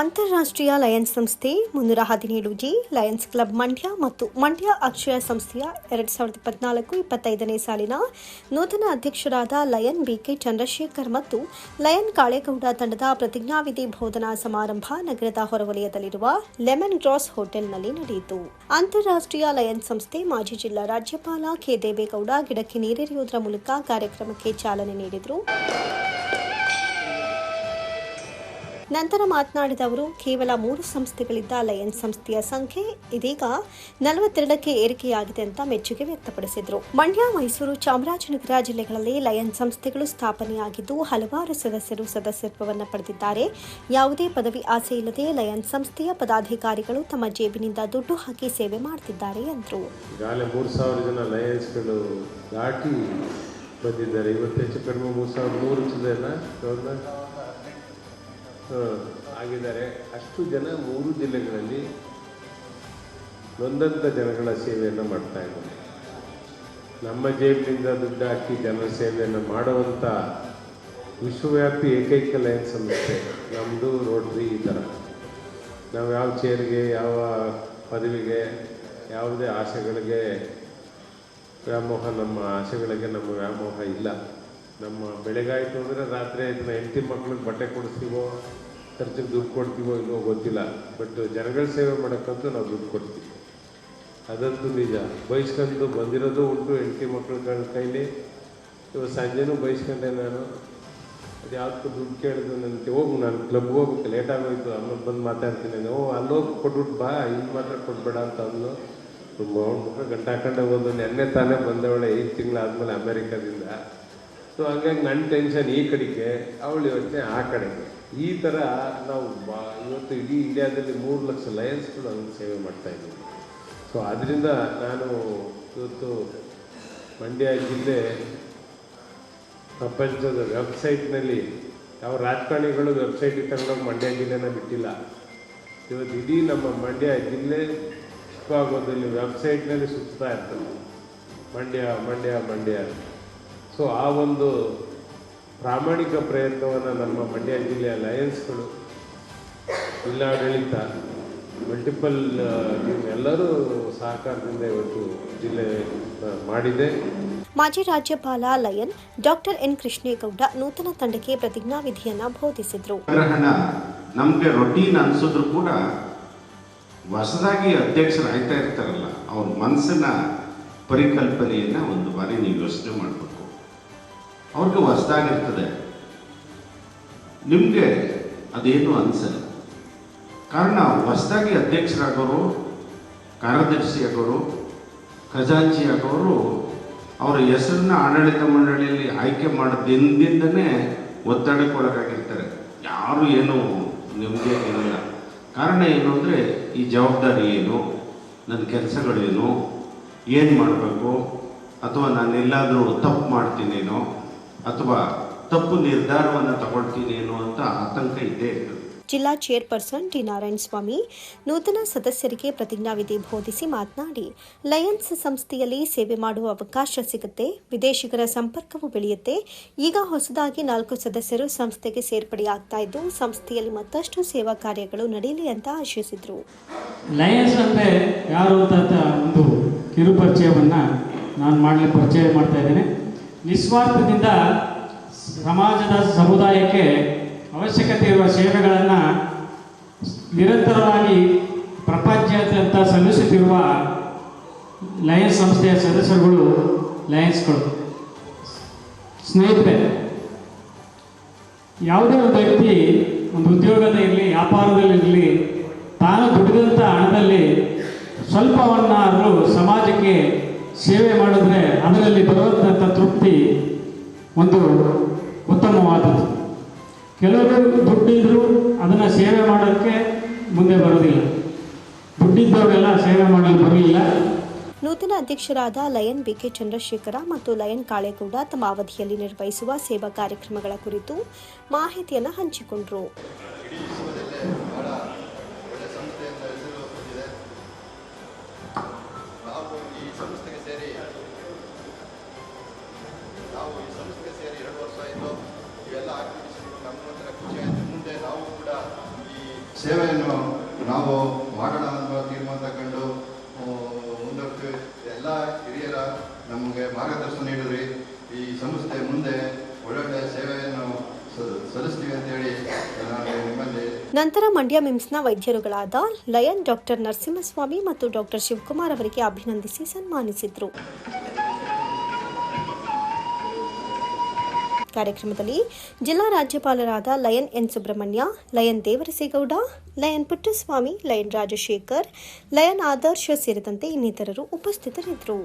ಅಂತಾರಾಷ್ಟ್ರೀಯ ಲಯನ್ಸ್ ಸಂಸ್ಥೆ, ಮುನ್ನೂರ ಹದಿನೇಳು ಜಿ, ಲಯನ್ಸ್ ಕ್ಲಬ್ ಮಂಡ್ಯ ಮತ್ತು ಮಂಡ್ಯ ಅಕ್ಷಯ ಸಂಸ್ಥೆಯ ಎರಡು ಸಾವಿರದ ಇಪ್ಪತ್ನಾಲ್ಕು ಇಪ್ಪತ್ತೈದನೇ ಸಾಲಿನ ನೂತನ ಅಧ್ಯಕ್ಷರಾದ ಲಯನ್ ಬಿಕೆ ಚಂದ್ರಶೇಖರ್ ಮತ್ತು ಲಯನ್ ಕಾಳೇಗೌಡ ತಂಡದ ಪ್ರತಿಜ್ಞಾವಿಧಿ ಬೋಧನಾ ಸಮಾರಂಭ ನಗರದ ಹೊರವಲಯದಲ್ಲಿರುವ ಲೆಮನ್ ಗ್ರಾಸ್ ಹೋಟೆಲ್ನಲ್ಲಿ ನಡೆಯಿತು. ಅಂತಾರಾಷ್ಟ್ರೀಯ ಲಯನ್ ಸಂಸ್ಥೆ ಮಾಜಿ ಜಿಲ್ಲಾ ರಾಜ್ಯಪಾಲ ಕೆ ದೇವೇಗೌಡ ಗಿಡಕ್ಕೆ ನೀರೆರೆಯುವುದರ ಮೂಲಕ ಕಾರ್ಯಕ್ರಮಕ್ಕೆ ಚಾಲನೆ ನೀಡಿದರು. ನಂತರ ಮಾತನಾಡಿದ ಅವರು ಕೇವಲ ಮೂರು ಸಂಸ್ಥೆಗಳಿದ್ದ ಲಯನ್ಸ್ ಸಂಸ್ಥೆಯ ಸಂಖ್ಯೆ, ಇದೀಗ ನಲವತ್ತೆರಡಕ್ಕೆ ಏರಿಕೆಯಾಗಿದೆ ಅಂತ ಮೆಚ್ಚುಗೆ ವ್ಯಕ್ತಪಡಿಸಿದರು. ಮಂಡ್ಯ, ಮೈಸೂರು, ಚಾಮರಾಜನಗರ ಜಿಲ್ಲೆಗಳಲ್ಲಿ ಲಯನ್ ಸಂಸ್ಥೆಗಳು ಸ್ಥಾಪನೆಯಾಗಿದ್ದು ಹಲವಾರು ಸದಸ್ಯರು ಸದಸ್ಯತ್ವವನ್ನು ಪಡೆದಿದ್ದಾರೆ. ಯಾವುದೇ ಪದವಿ ಆಸೆ ಇಲ್ಲದೆ ಲಯನ್ ಸಂಸ್ಥೆಯ ಪದಾಧಿಕಾರಿಗಳು ತಮ್ಮ ಜೇಬಿನಿಂದ ದುಡ್ಡು ಹಾಕಿ ಸೇವೆ ಮಾಡುತ್ತಿದ್ದಾರೆ ಎಂದರು. ಮೂರು ಬಂದಿದ್ದಾರೆ. ಇವತ್ತು ಹೆಚ್ಚು ಕಡಿಮೆ ಮೂರು ಸಾವಿರದ ನೂರು ಚಿಲ್ಲರೆನ ಆಗಿದ್ದಾರೆ. ಅಷ್ಟು ಜನ ಮೂರು ಜಿಲ್ಲೆಗಳಲ್ಲಿ ನೊಂದಂಥ ಜನಗಳ ಸೇವೆಯನ್ನು ಮಾಡ್ತಾ ಇದ್ದಾರೆ. ನಮ್ಮ ಜೇಬಿನಿಂದ ದುಡ್ಡು ಹಾಕಿ ಜನರ ಸೇವೆಯನ್ನು ಮಾಡುವಂಥ ವಿಶ್ವವ್ಯಾಪಿ ಏಕೈಕ ಲಯನ್ ಸಂಸ್ಥೆ ನಮ್ಮದು ರೋಟ್ರಿ ಈ ಥರ. ನಾವು ಯಾವ ಚೇರ್ಗೆ, ಯಾವ ಪದವಿಗೆ, ಯಾವುದೇ ಆಸೆಗಳಿಗೆ ವ್ಯಾಮೋಹ, ನಮ್ಮ ಆಸೆಗಳಿಗೆ ನಮ್ಮ ವ್ಯಾಮೋಹ ಇಲ್ಲ. ನಮ್ಮ ಬೆಳಗಾಯಿತು ಅಂದರೆ ರಾತ್ರಿ ನಾವು ಹೆಂಡತಿ ಮಕ್ಳಿಗೆ ಬಟ್ಟೆ ಕೊಡಿಸ್ತೀವೋ, ಖರ್ಚಿಗೆ ದುಡ್ಡು ಕೊಡ್ತೀವೋ ಇಲ್ವೋ ಗೊತ್ತಿಲ್ಲ. ಬಟ್ ಜನಗಳ ಸೇವೆ ಮಾಡೋಕ್ಕಂತೂ ನಾವು ದುಡ್ಡು ಕೊಡ್ತೀವಿ. ಅದಂತೂ ನಿಜ. ಬಯಸ್ಕೊಂಡು ಬಂದಿರೋದು ಉಂಟು ಹೆಂಡತಿ ಮಕ್ಳುಗಳ ಕೈಲಿ. ಇವಾಗ ಸಂಜೆನೂ ಬಯಸ್ಕೊಂಡೆ ನಾನು. ಅದು ಯಾವ್ದಕ್ಕೂ ದುಡ್ಡು ಕೇಳಿದ್ರು ನನಗೆ ಹೋಗು, ನಾನು ಕ್ಲಬ್ಗೆ ಹೋಗ್ಬೇಕು ಲೇಟ್ ಆಗೋಯ್ತು. ಆಮೇಲೆ ಬಂದು ಮಾತಾಡ್ತೀನಿ. ಓ, ಅಲ್ಲೋಗಿ ಕೊಟ್ಬಿಟ್ಟು ಬಾ ಇಲ್ಲಿ ಮಾತ್ರ ಕೊಟ್ಬೇಡ ಅಂತ ಅಂದು ತುಂಬ ಮುಖ ಗಂಟೆ ಹಾಕೊಂಡೆ ಹೋದ ನೆನ್ನೆ ತಾನೇ ಬಂದವಳೆ ಐದು ತಿಂಗಳಾದ್ಮೇಲೆ ಅಮೇರಿಕಾದಿಂದ. ಸೊ ಹಂಗಾಗಿ ನನ್ನ ಟೆನ್ಷನ್ ಈ ಕಡೆಗೆ, ಅವಳು ಯೋಚನೆ ಆ ಕಡೆಗೆ. ಈ ಥರ ನಾವು ಬಾ, ಇವತ್ತು ಇಡೀ ಇಂಡಿಯಾದಲ್ಲಿ ಮೂರು ಲಕ್ಷ ಲಯನ್ಸ್ಗಳು ಹಂಗೆ ಸೇವೆ ಮಾಡ್ತಾ ಇದ್ದೀವಿ ಸೊ ಅದರಿಂದ ನಾನು ಇವತ್ತು ಮಂಡ್ಯ ಜಿಲ್ಲೆ ಪ್ರಪಂಚದ ವೆಬ್ಸೈಟ್ನಲ್ಲಿ ಯಾವ ರಾಜಕಾರಣಿಗಳು ವೆಬ್ಸೈಟಿಗೆ ತಗೊಂಡೋಗಿ ಮಂಡ್ಯ ಜಿಲ್ಲೆನ ಬಿಟ್ಟಿಲ್ಲ. ಇವತ್ತು ಇಡೀ ನಮ್ಮ ಮಂಡ್ಯ ಜಿಲ್ಲೆ ಚಿಕ್ಕವಾಗೋದಲ್ಲಿ ವೆಬ್ಸೈಟ್ನಲ್ಲಿ ಸುತ್ತಾ ಇರ್ತದೆ ಮಂಡ್ಯ ಮಂಡ್ಯ ಮಂಡ್ಯ ಸೊ ಆ ಒಂದು ಪ್ರಾಮಾಣಿಕ ಪ್ರಯತ್ನವನ್ನು ನಮ್ಮ ಮಂಡ್ಯ ಜಿಲ್ಲೆಯ ಲಯನ್ಸ್ಗಳು ಜಿಲ್ಲಾಡಳಿತ ಮಲ್ಟಿಪಲ್ ಎಲ್ಲರೂ ಸಹಕಾರದಿಂದ ಇವತ್ತು ಜಿಲ್ಲೆ ಮಾಡಿದೆ. ಮಾಜಿ ರಾಜ್ಯಪಾಲ ಲಯನ್ ಡಾಕ್ಟರ್ ಎನ್ ಕೃಷ್ಣೇಗೌಡ ನೂತನ ತಂಡಕ್ಕೆ ಪ್ರತಿಜ್ಞಾವಿಧಿಯನ್ನ ಬೋಧಿಸಿದರು. ಗ್ರಹಣ ನಮಗೆ ರೊಟೀನ್ ಅನ್ಸಿದ್ರು ಕೂಡ ಹೊಸದಾಗಿ ಅಧ್ಯಕ್ಷರು ಆಯ್ತಾ ಇರ್ತಾರಲ್ಲ ಅವ್ರ ಮನಸ್ಸಿನ ಪರಿಕಲ್ಪನೆಯನ್ನು ಒಂದು ಬಾರಿ ನೀವು ಯೋಚನೆ ಮಾಡಬೇಕು. ಅವ್ರಿಗೆ ಹೊಸದಾಗಿರ್ತದೆ. ನಿಮಗೆ ಅದೇನು ಅನಿಸಲ್ಲ. ಕಾರಣ ಹೊಸದಾಗಿ ಅಧ್ಯಕ್ಷರಾಗೋರು, ಕಾರ್ಯದರ್ಶಿ ಆಗೋರು ಅವರ ಹೆಸರನ್ನ ಆಡಳಿತ ಮಂಡಳಿಯಲ್ಲಿ ಆಯ್ಕೆ ಮಾಡೋದ್ರಿಂದನೇ ಒತ್ತಡಕ್ಕೆ ಒಳಗಾಗಿರ್ತಾರೆ. ಯಾರು ಏನು ನಿಮಗೆ ಇರಲ್ಲ ಕಾರಣ ಏನು ಅಂದರೆ, ಈ ಜವಾಬ್ದಾರಿ ಏನು? ನನ್ನ ಕೆಲಸಗಳೇನು? ಏನು ಮಾಡಬೇಕು? ಅಥವಾ ನಾನು ಎಲ್ಲಾದರೂ ತಪ್ಪು ಮಾಡ್ತೀನೇನೋ? ಅಥವಾ ತಪ್ಪು ನಿರ್ಧಾರವನ್ನು ತಗೊಳ್ತೀನಿ ಅಂತ ಆತಂಕ ಇದ್ದೇ ಇರ್ತದೆ ಜಿಲ್ಲಾ ಚೇರ್ಪರ್ಸನ್ ಟಿ ನಾರಾಯಣ ಸ್ವಾಮಿ ನೂತನ ಸದಸ್ಯರಿಗೆ ಪ್ರತಿಜ್ಞಾವಿಧಿ ಬೋಧಿಸಿ ಮಾತನಾಡಿ ಲಯನ್ಸ್ ಸಂಸ್ಥೆಯಲ್ಲಿ ಸೇವೆ ಮಾಡುವ ಅವಕಾಶ ಸಿಗುತ್ತೆ ವಿದೇಶಿಗರ ಸಂಪರ್ಕವೂ ಬೆಳೆಯುತ್ತೆ. ಈಗ ಹೊಸದಾಗಿ ನಾಲ್ಕು ಸದಸ್ಯರು ಸಂಸ್ಥೆಗೆ ಸೇರ್ಪಡೆಯಾಗ್ತಾ ಇದ್ದು ಸಂಸ್ಥೆಯಲ್ಲಿ ಮತ್ತಷ್ಟು ಸೇವಾ ಕಾರ್ಯಗಳು ನಡೆಯಲಿ ಅಂತ ಆಶಿಸಿದರು. ಲಯನ್ಸ್ ಅಂದರೆ ಯಾರು ಅಂತ ಒಂದು ಕಿರು ಪರಿಚಯವನ್ನು ನಾನು ಮಾಡಲಿ ಪರಿಚಯ ಮಾಡ್ತಾ ಇದ್ದೇನೆ. ನಿಸ್ವಾರ್ಥದಿಂದ ಸಮಾಜದ ಸಮುದಾಯಕ್ಕೆ ಅವಶ್ಯಕತೆ ಇರುವ ಸೇವೆಗಳನ್ನು ನಿರಂತರವಾಗಿ ಪ್ರಪಂಚಾದ್ಯಂತ ಸಲ್ಲಿಸುತ್ತಿರುವ ಲಯನ್ಸ್ ಸಂಸ್ಥೆಯ ಸದಸ್ಯರುಗಳು ಲಯನ್ಸ್ಗಳು. ಸ್ನೇಹಿತರೆ, ಯಾವುದೇ ಒಂದು ವ್ಯಕ್ತಿ ಒಂದು ಉದ್ಯೋಗದ ಇರಲಿ ವ್ಯಾಪಾರದಲ್ಲಿರಲಿ ತಾನು ದುಡಿದಂಥ ಹಣದಲ್ಲಿ ಸ್ವಲ್ಪವನ್ನಾದರೂ ಸಮಾಜಕ್ಕೆ ಸೇವೆ ಮಾಡಿದ್ರೆ ಅದರಲ್ಲಿ ಒಂದು ಉತ್ತಮವಾದದ್ದು. ಕೆಲವರು ದುಡ್ಡಿದ್ರು ಅದನ್ನು ಸೇವೆ ಮಾಡೋಕ್ಕೆ ಮುಂದೆ ಬರೋದಿಲ್ಲ. ದುಡ್ಡಿದ್ದವರೆಲ್ಲ ಸೇವೆ ಮಾಡಲು ಬರಲಿಲ್ಲ. ನೂತನ ಅಧ್ಯಕ್ಷರಾದ ಲಯನ್ ಬಿಕೆ ಚಂದ್ರಶೇಖರ ಮತ್ತು ಲಯನ್ ಕಾಳೇಗೌಡ ತಮ್ಮ ಅವಧಿಯಲ್ಲಿ ನಿರ್ವಹಿಸುವ ಸೇವಾ ಕಾರ್ಯಕ್ರಮಗಳ ಕುರಿತು ಮಾಹಿತಿಯನ್ನು ಹಂಚಿಕೊಂಡರು. ನಾವು ಈ ಸಂಸ್ಥೆಗೆ ಸೇರಿ ನಾವು ಈ ಸೇರಿ ಎರಡು ವರ್ಷ ಆಯಿತು, ಇವೆಲ್ಲ ಮುಂದೆ ನಾವು ಕೂಡ ಈ ಸೇವೆಯನ್ನು ನಾವು ಮಾಡೋಣ ಅನ್ನೋ ತೀರ್ಮಾನ ತಗೊಂಡು ಮುಂದಕ್ಕೆ ಎಲ್ಲ ಹಿರಿಯರ ನಮಗೆ ಮಾರ್ಗದರ್ಶನ ನೀಡಿದ್ರಿ. ಈ ಸಂಸ್ಥೆ ಮುಂದೆ ಒಳ್ಳೊಳ್ಳೆ ಸೇವೆಯನ್ನು ಸಲ್ಲಿಸ್ತೀವಿ ಅಂತೇಳಿ ನಾನು ನಿಮ್ಮಲ್ಲಿ ನಂತರ ಮಂಡ್ಯ ಮಿಮ್ಸ್ನ ವೈದ್ಯರುಗಳಾದ ಲಯನ್ ಡಾಕ್ಟರ್ ನರಸಿಂಹಸ್ವಾಮಿ ಮತ್ತು ಡಾಕ್ಟರ್ ಶಿವಕುಮಾರ್ ಅವರಿಗೆ ಅಭಿನಂದಿಸಿ ಸನ್ಮಾನಿಸಿದರು. ಕಾರ್ಯಕ್ರಮದಲ್ಲಿ ಜಿಲ್ಲಾ ರಾಜ್ಯಪಾಲರಾದ lion N Subrahmanya, lion Devarasegowda, lion Puttaswamy, lion Rajashekar, lion Adarsha ಸೇರಿದಂತೆ ಇನ್ನಿತರರು ಉಪಸ್ಥಿತರಿದ್ದರು.